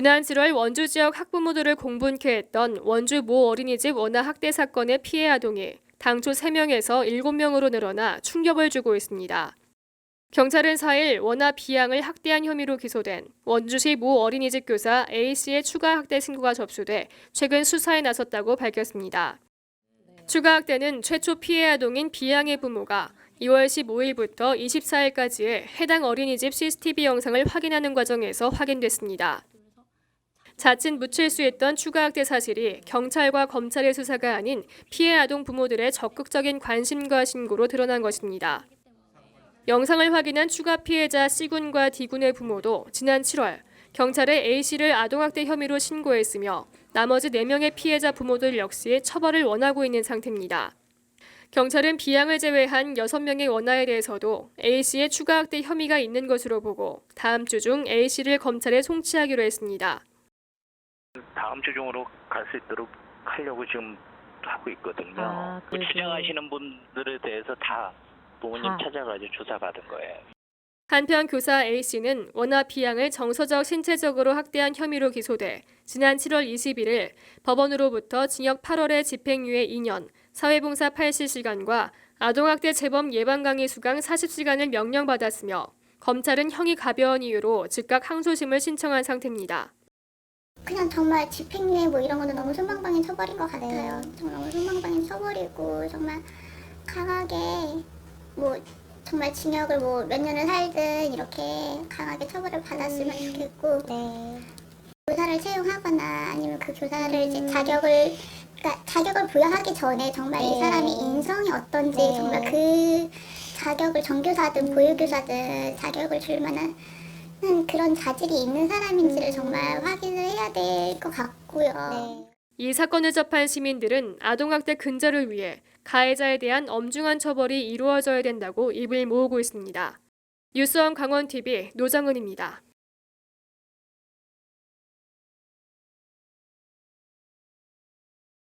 지난 7월 원주 지역 학부모들을 공분케 했던 원주 모 어린이집 원화 학대 사건의 피해 아동이 당초 3명에서 7명으로 늘어나 충격을 주고 있습니다. 경찰은 4일 원화 B양을 학대한 혐의로 기소된 원주시 모 어린이집 교사 A씨의 추가 학대 신고가 접수돼 최근 수사에 나섰다고 밝혔습니다. 추가 학대는 최초 피해 아동인 B양의 부모가 2월 15일부터 24일까지의 해당 어린이집 CCTV 영상을 확인하는 과정에서 확인됐습니다. 자칫 묻힐 수 있던 추가 학대 사실이 경찰과 검찰의 수사가 아닌 피해 아동 부모들의 적극적인 관심과 신고로 드러난 것입니다. 영상을 확인한 추가 피해자 C군과 D군의 부모도 지난 7월 경찰에 A씨를 아동학대 혐의로 신고했으며 나머지 4명의 피해자 부모들 역시 처벌을 원하고 있는 상태입니다. 경찰은 B양을 제외한 6명의 원화에 대해서도 A씨의 추가 학대 혐의가 있는 것으로 보고 다음 주 중 A씨를 검찰에 송치하기로 했습니다. 다음 주 중으로 갈 수 있도록 하려고 지금 하고 있거든요. 아, 그 그래도- 추정하시는 분들에 대해서 다 부모님 다. 찾아가지고 조사받은 거예요. 한편 교사 A씨는 원화 B양을 정서적 신체적으로 학대한 혐의로 기소돼 지난 7월 21일 법원으로부터 징역 8월에 집행유예 2년, 사회봉사 80시간과 아동학대 재범 예방 강의 수강 40시간을 명령받았으며 검찰은 형이 가벼운 이유로 즉각 항소심을 신청한 상태입니다. 그냥 정말 집행유예 뭐 이런 거는 너무 손방망이 쳐버린 것 같아요. 네. 정말 너무 손방망이 쳐버리고 정말 강하게 뭐 정말 징역을 뭐 몇 년을 살든 이렇게 강하게 처벌을 받았으면 음. 좋겠고 네. 교사를 채용하거나 아니면 그 교사를 이제 자격을 그러니까 자격을 부여하기 전에 정말 이 네. 사람이 인성이 어떤지 네. 정말 그 자격을 정교사든 보육교사든 자격을 줄 만한 그런 자질이 있는 사람인지를 정말 확인을 해야 될 것 같고요. 네. 이 사건을 접한 시민들은 아동학대 근절을 위해 가해자에 대한 엄중한 처벌이 이루어져야 된다고 입을 모으고 있습니다. 뉴스원 강원TV 노정은입니다.